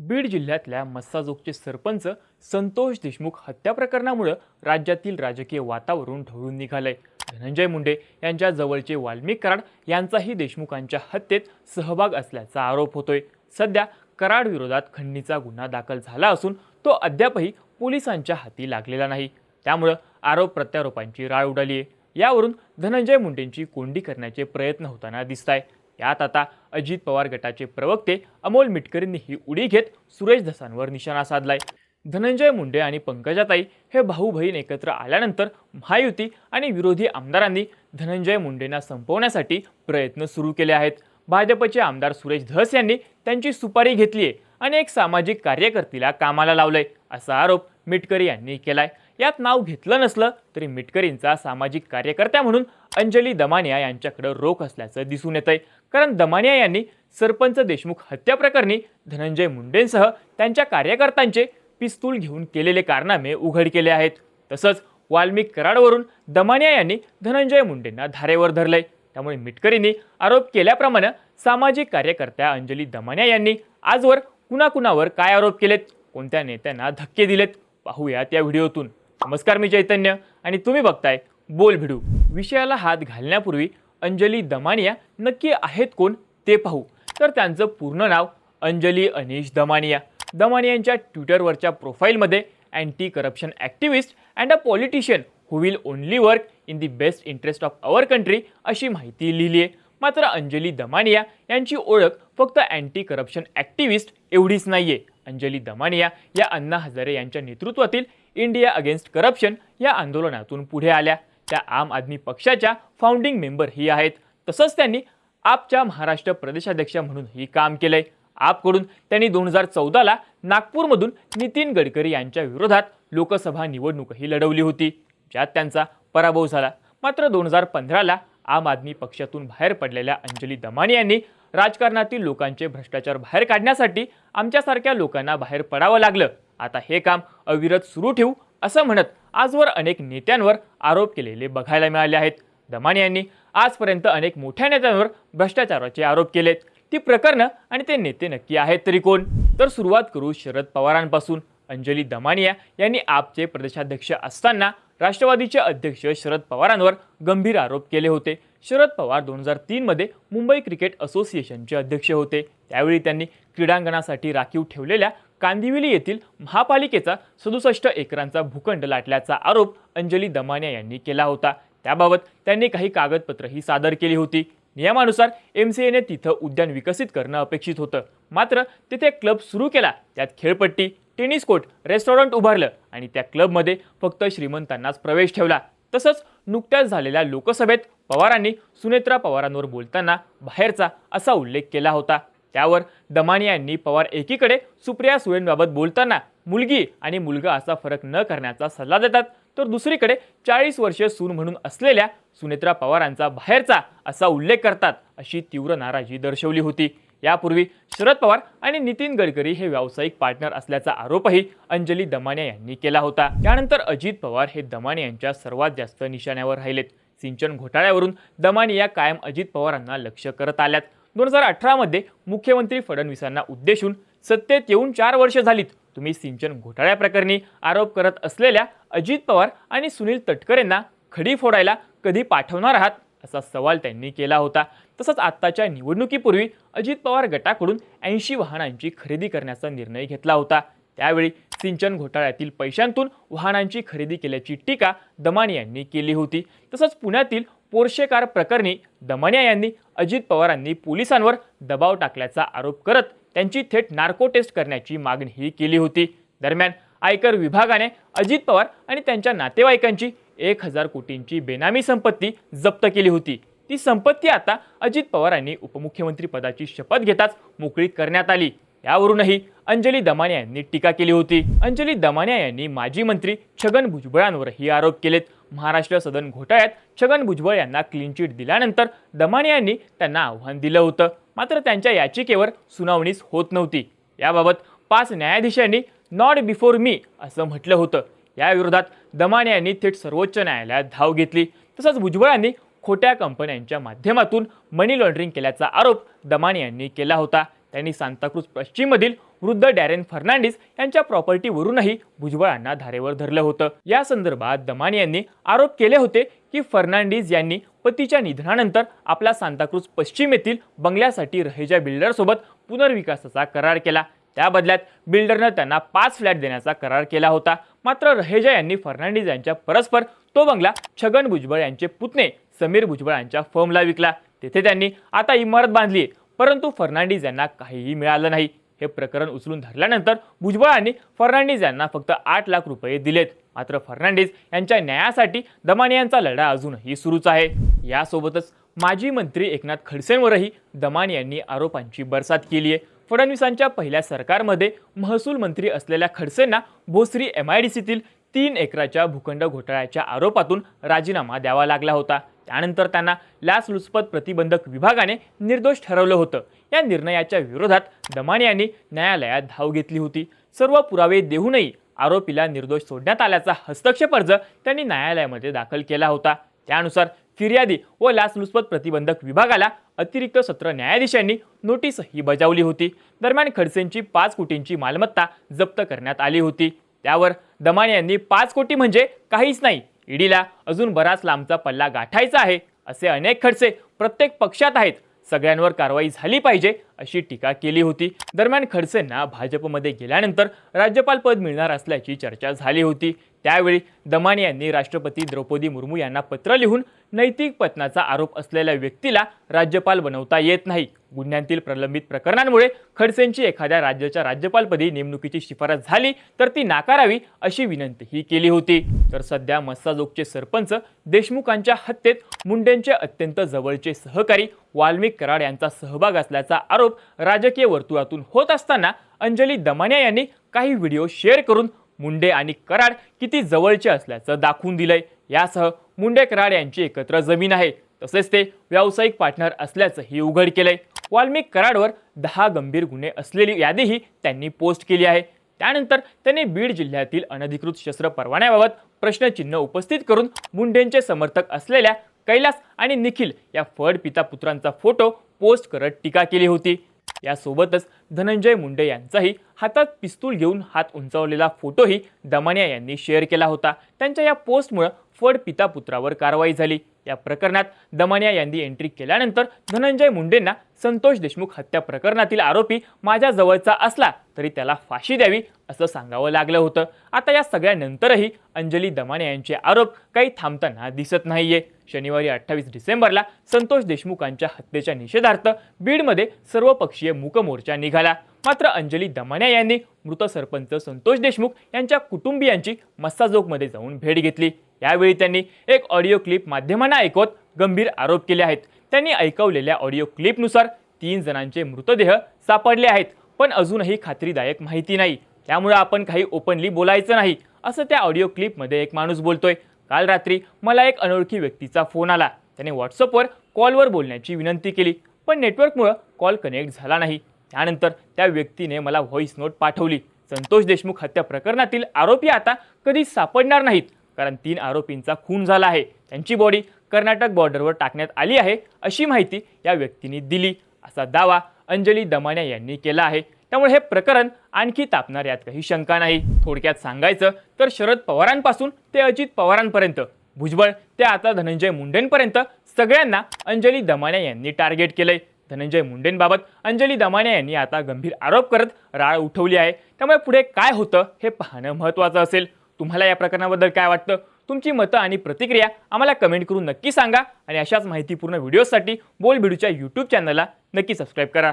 बीड जिल्ह्यातल्या मस्साजोगचे सरपंच संतोष देशमुख हत्या प्रकरणामुळं राज्यातील राजकीय वातावरण ढवळून निघालंय. धनंजय मुंडे यांच्या जवळचे वाल्मिक कराड यांचाही देशमुखांच्या हत्येत सहभाग असल्याचा आरोप होतोय. सध्या कराड विरोधात खंडणीचा गुन्हा दाखल झाला असून तो अद्यापही पोलिसांच्या हाती लागलेला नाही. त्यामुळं आरोप प्रत्यारोपांची राळ उडाली आहे यावरून धनंजय मुंडेंची कोंडी करण्याचे प्रयत्न होताना दिसत आहे यात आता अजित पवार गटाचे प्रवक्ते अमोल मिटकरींनी ही उडी घेत सुरेश धसांवर निशाणा साधलाय. धनंजय मुंडे आणि पंकजाताई हे भाऊ बहीण एकत्र आल्यानंतर महायुती आणि विरोधी आमदारांनी धनंजय मुंडेंना संपवण्यासाठी प्रयत्न सुरू केले आहेत. भाजपचे आमदार सुरेश धस यांनी त्यांची सुपारी घेतली आहे आणि एक सामाजिक कार्यकर्तीला कामाला लावलंय असा आरोप मिटकरी यांनी केलाय. यात नाव घेतलं नसलं तरी मिटकरींचा सामाजिक कार्यकर्त्या म्हणून अंजली दमानिया यांच्याकडे रोख असल्याचं दिसून येतंय. कारण दमानिया यांनी सरपंच देशमुख हत्या प्रकरणी धनंजय मुंडेंसह त्यांच्या कार्यकर्त्यांचे पिस्तूल घेऊन केलेले कारनामे उघड केले आहेत. तसंच वाल्मिक कराडवरून दमानिया यांनी धनंजय मुंडेंना धारेवर धरलंय. त्यामुळे मिटकरींनी आरोप केल्याप्रमाणे सामाजिक कार्यकर्त्या अंजली दमानिया यांनी आजवर कुणाकुणावर काय आरोप केलेत? कोणत्या नेत्यांना धक्के दिलेत? पाहूयात या व्हिडिओतून. नमस्कार मी चैतन्य आणि तुम्ही बघताय बोल भिडू. विषयाला हात घालण्यापूर्वी अंजली दमानिया नक्की आहेत कोण ते पाहू. तर त्यांचं पूर्ण नाव अंजली अनिश दमानिया. दमानियांच्या ट्विटरवरच्या प्रोफाईलमध्ये anti corruption activist and a politician who will only work in the best interest of our country अशी माहिती लिहिली आहे मात्र अंजली दमानिया यांची ओळख फक्त अँटी करप्शन ॲक्टिव्हिस्ट एवढीच नाही आहे अंजली दमानिया या अण्णा हजारे यांच्या नेतृत्वातील इंडिया अगेन्स्ट करप्शन या आंदोलनातून पुढे आल्या. त्या आम आदमी पक्षाच्या फाउंडिंग मेंबर ही आहेत. तसंच त्यांनी आपच्या महाराष्ट्र प्रदेशाध्यक्ष म्हणूनही काम केलंय. आपकडून त्यांनी दोन हजार चौदाला नागपूरमधून नितीन गडकरी यांच्या विरोधात लोकसभा निवडणूकही लढवली होती. ज्यात त्यांचा पराभव झाला. मात्र दोन हजार पंधराला आम आदमी पक्षातून बाहेर पडलेल्या अंजली दमानी यांनी राजकारणातील लोकांचे भ्रष्टाचार बाहेर काढण्यासाठी आमच्यासारख्या लोकांना बाहेर पडावं लागलं. आता हे काम अविरत सुरू ठेवू असं म्हणत आजवर अनेक नेत्यांवर आरोप केलेले बघायला मिळाले आहेत. दमाने यांनी आजपर्यंत अनेक मोठ्या नेत्यांवर भ्रष्टाचाराचे आरोप केलेत. ती प्रकरणं आणि ते नेते नक्की आहेत तरी कोण? तर सुरुवात करू शरद पवारांपासून. अंजली दमानिया यांनी आपचे प्रदेशाध्यक्ष असताना राष्ट्रवादीचे अध्यक्ष शरद पवारांवर गंभीर आरोप केले होते. शरद पवार दोन हजार तीनमध्ये मुंबई क्रिकेट असोसिएशनचे अध्यक्ष होते. त्यावेळी त्यांनी क्रीडांगणासाठी राखीव ठेवलेल्या कांदिवली येथील महापालिकेचा सदुसष्ट एकरांचा भूखंड लाटल्याचा आरोप अंजली दमानिया यांनी केला होता. त्याबाबत त्यांनी काही कागदपत्रही सादर केली होती. नियमानुसार एम सी एने तिथं उद्यान विकसित करणं अपेक्षित होतं. मात्र तिथे क्लब सुरू केला त्यात खेळपट्टी टेनिस कोर्ट रेस्टॉरंट उभारलं आणि त्या क्लबमध्ये फक्त श्रीमंतांनाच प्रवेश ठेवला. तसंच नुकत्याच झालेल्या लोकसभेत पवारांनी सुनेत्रा पवारांवर बोलताना बाहेरचा असा उल्लेख केला होता. त्यावर दमानिया यांनी पवार एकीकडे सुप्रिया सुळेंबाबत बोलताना मुलगी आणि मुलगा असा फरक न करण्याचा सल्ला देतात तर दुसरीकडे चाळीस वर्षे सून म्हणून असलेल्या सुनेत्रा पवारांचा बाहेरचा असा उल्लेख करतात अशी तीव्र नाराजी दर्शवली होती. यापूर्वी शरद पवार आणि नितीन गडकरी हे व्यावसायिक पार्टनर असल्याचा आरोपही अंजली दमानिया यांनी केला होता. त्यानंतर अजित पवार हे दमाने यांच्या सर्वात जास्त निशाण्यावर राहिलेत. सिंचन घोटाळ्यावरून दमानिया कायम अजित पवारांना लक्ष करत आल्यात. दोन हजार अठरामध्ये मुख्यमंत्री फडणवीसांना उद्देशून सत्तेत येऊन चार वर्ष झालीत. तुम्ही सिंचन घोटाळ्याप्रकरणी आरोप करत असलेल्या अजित पवार आणि सुनील तटकरेंना खडी फोडायला कधी पाठवणार आहात? असा सवाल त्यांनी केला होता. तसंच आत्ताच्या निवडणुकीपूर्वी अजित पवार गटाकडून ऐंशी वाहनांची खरेदी करण्याचा निर्णय घेतला होता. त्यावेळी सिंचन घोटाळ्यातील पैशांतून वाहनांची खरेदी केल्याची टीका दमानी यांनी केली होती. तसंच पुण्यातील पोर्शे कार प्रकरणी दमानिया यांनी अजित पवारांनी पोलिसांवर दबाव टाकल्याचा आरोप करत त्यांची थेट नार्को टेस्ट करण्याची मागणीही केली होती. दरम्यान आयकर विभागाने अजित पवार आणि त्यांच्या नातेवाईकांची एक हजार कोटींची बेनामी संपत्ती जप्त केली होती. ती संपत्ती आता अजित पवारांनी उपमुख्यमंत्री पदाची शपथ घेताच मोकळी करण्यात आली. यावरूनही अंजली दमानिया यांनी टीका केली होती. अंजली दमानिया यांनी माजी मंत्री छगन भुजबळांवरही आरोप केलेत. महाराष्ट्र सदन घोटाळ्यात छगन भुजबळ यांना क्लीन चिट दिल्यानंतर दमानिया यांनी त्यांना आव्हान दिलं होतं. मात्र त्यांच्या याचिकेवर सुनावणीच होत नव्हती. याबाबत पाच न्यायाधीशांनी नॉट बिफोर मी असं म्हटलं होतं. याविरोधात दमानिया यांनी थेट सर्वोच्च न्यायालयात धाव घेतली. तसंच भुजबळांनी खोट्या कंपन्यांच्या माध्यमातून मनी लॉन्ड्रिंग केल्याचा आरोप दमानी यांनी केला होता. त्यांनी सांताक्रूज पश्चिममधील वृद्ध डॅरेन फर्नांडिस यांच्या प्रॉपर्टीवरूनही भुजबळांना धारेवर धरलं होतं. या संदर्भात दमान यांनी आरोप केले होते की फर्नांडिस यांनी पतीच्या निधनानंतर आपला सांताक्रूज पश्चिम येथील बंगल्यासाठी रहेजा बिल्डरसोबत पुनर्विकासाचा करार केला. त्या बदल्यात बिल्डरनं त्यांना पाच फ्लॅट देण्याचा करार केला होता. मात्र रहेजा यांनी फर्नांडिस यांच्या परस्पर तो बंगला छगन भुजबळ यांचे पुतणे समीर भुजबळ यांच्या फर्मला विकला. तेथे त्यांनी आता इमारत बांधली परंतु फर्नांडिस यांना काहीही मिळालं नाही. हे प्रकरण उचलून धरल्यानंतर भुजबळांनी फर्नांडिस यांना फक्त आठ लाख रुपये दिलेत. मात्र फर्नांडिस यांच्या न्यायासाठी दमाने यांचा लढा अजूनही सुरूच आहे. यासोबतच माजी मंत्री एकनाथ खडसेंवरही दमाने यांनी आरोपांची बरसात केली आहे फडणवीसांच्या पहिल्या सरकारमध्ये महसूल मंत्री असलेल्या खडसेंना भोसरी एम आय डी सीतील तीन एकराच्या भूखंड घोटाळ्याच्या आरोपातून राजीनामा द्यावा लागला होता. त्यानंतर त्यांना लाचलुचपत प्रतिबंधक विभागाने निर्दोष ठरवलं होतं. या निर्णयाच्या विरोधात दमानी यांनी न्यायालयात धाव घेतली होती. सर्व पुरावे देऊनही आरोपीला निर्दोष सोडण्यात आल्याचा हस्तक्षेप अर्ज त्यांनी न्यायालयामध्ये दाखल केला होता. त्यानुसार फिर्यादी व लाचलुचपत प्रतिबंधक विभागाला अतिरिक्त सत्र न्यायाधीशांनी नोटीसही बजावली होती. दरम्यान खडसेंची पाच कोटींची मालमत्ता जप्त करण्यात आली होती. त्यावर दमाणे यांनी पाच कोटी म्हणजे काहीच नाही ईडीला अजून बराच लांबचा पल्ला गाठायचा आहे असे अनेक खडसे प्रत्येक पक्षात आहेत. सगळ्यांवर कारवाई झाली पाहिजे अशी टीका केली होती. दरम्यान खडसेंना भाजपमध्ये गेल्यानंतर राज्यपाल पद मिळणार असल्याची चर्चा झाली होती. त्यावेळी दमानी यांनी राष्ट्रपती द्रौपदी मुर्मू यांना पत्र लिहून नैतिक पतनाचा आरोप असलेल्या व्यक्तीला राज्यपाल बनवता येत नाही. गुन्ह्यांतील प्रलंबित प्रकरणांमुळे खडसेंची एखाद्या राज्याच्या राज्यपालपदी नेमणुकीची शिफारस झाली तर ती नाकारावी अशी विनंतीही केली होती. तर सध्या मस्साजोगचे सरपंच देशमुखांच्या हत्येत मुंडेंचे अत्यंत जवळचे सहकारी वाल्मिक कराड यांचा सहभाग असल्याचा आरोप राजकीय वर्तुळातून होत असताना अंजली दमानिया यांनी काही व्हिडिओ शेअर करून मुंडे आणि कराड किती जवळचे असल्याचं दाखवून दिलंय. यासह मुंडे कराड यांची एकत्र जमीन आहे. तसेच ते व्यावसायिक पार्टनर असल्याचंही उघड केलंय. वाल्मिक कराडवर दहा गंभीर गुन्हे असलेली यादीही त्यांनी पोस्ट केली आहे. त्यानंतर त्यांनी बीड जिल्ह्यातील अनधिकृत शस्त्र परवान्याबाबत प्रश्नचिन्ह उपस्थित करून मुंडेंचे समर्थक असलेल्या कैलास आणि निखिल या फड पिता पुत्रांचा फोटो पोस्ट करत टीका केली होती. यासोबतच धनंजय मुंडे यांचाही हातात पिस्तूल घेऊन हात उंचावलेला फोटोही दमानिया यांनी शेअर केला होता. त्यांच्या या पोस्टमुळं फड पिता पुत्रावर कारवाई झाली. या प्रकरणात दमानिया यांनी एंट्री केल्यानंतर धनंजय मुंडेंना संतोष देशमुख हत्या प्रकरणातील आरोपी माझ्या जवळचा असला तरी त्याला फाशी द्यावी असं सांगावं लागलं होतं. आता या सगळ्यानंतरही अंजली दमाने यांचे आरोप काही थांबताना दिसत नाहीये. शनिवारी अठ्ठावीस डिसेंबरला संतोष देशमुखांच्या हत्येच्या निषेधार्थ बीडमध्ये सर्वपक्षीय मूक मूकमोर्चा निघाला. मात्र अंजली दमान्या यांनी मृत सरपंच संतोष देशमुख यांच्या कुटुंबियांची मस्साजोगमध्ये जाऊन भेट घेतली. यावेळी त्यांनी एक ऑडिओ क्लिप माध्यमांना ऐकवत गंभीर आरोप केले आहेत. त्यांनी ऐकवलेल्या ऑडिओ क्लिपनुसार तीन जणांचे मृतदेह सापडले आहेत पण अजूनही खात्रीदायक माहिती नाही. त्यामुळे आपण काही ओपनली बोलायचं नाही असं त्या ऑडिओ क्लिपमध्ये एक माणूस बोलतोय. काल रात्री मला एक अनोळखी व्यक्तीचा फोन आला. त्याने व्हॉट्सअपवर कॉलवर बोलण्याची विनंती केली पण नेटवर्कमुळं कॉल कनेक्ट झाला नाही. त्यानंतर त्या व्यक्तीने मला व्हॉइस नोट पाठवली. संतोष देशमुख हत्या प्रकरणातील आरोपी आता कधी सापडणार नाहीत. कारण तीन आरोपींचा खून झाला आहे. त्यांची बॉडी कर्नाटक बॉर्डरवर टाकण्यात आली आहे अशी माहिती या व्यक्तीने दिली. असा दावा अंजली दमान्या यांनी केला आहे. त्यामुळे हे प्रकरण आणखी तापणार यात काही शंका नाही. थोडक्यात सांगायचं तर शरद पवारांपासून ते अजित पवारांपर्यंत भुजबळ ते आता धनंजय मुंडेंपर्यंत सगळ्यांना अंजली दमान्या यांनी टार्गेट केलंय. धनंजय मुंडेंबाबत अंजली दमाने यांनी आता गंभीर आरोप करत राळ उठवली आहे. त्यामुळे पुढे काय होतं हे पाहणं महत्त्वाचं असेल. तुम्हाला या प्रकरणाबद्दल काय वाटतं? तुमची मतं आणि प्रतिक्रिया आम्हाला कमेंट करून नक्की सांगा आणि अशाच माहितीपूर्ण व्हिडिओसाठी बोल बिडूच्या यूट्यूब चॅनलला नक्की सबस्क्राईब करा.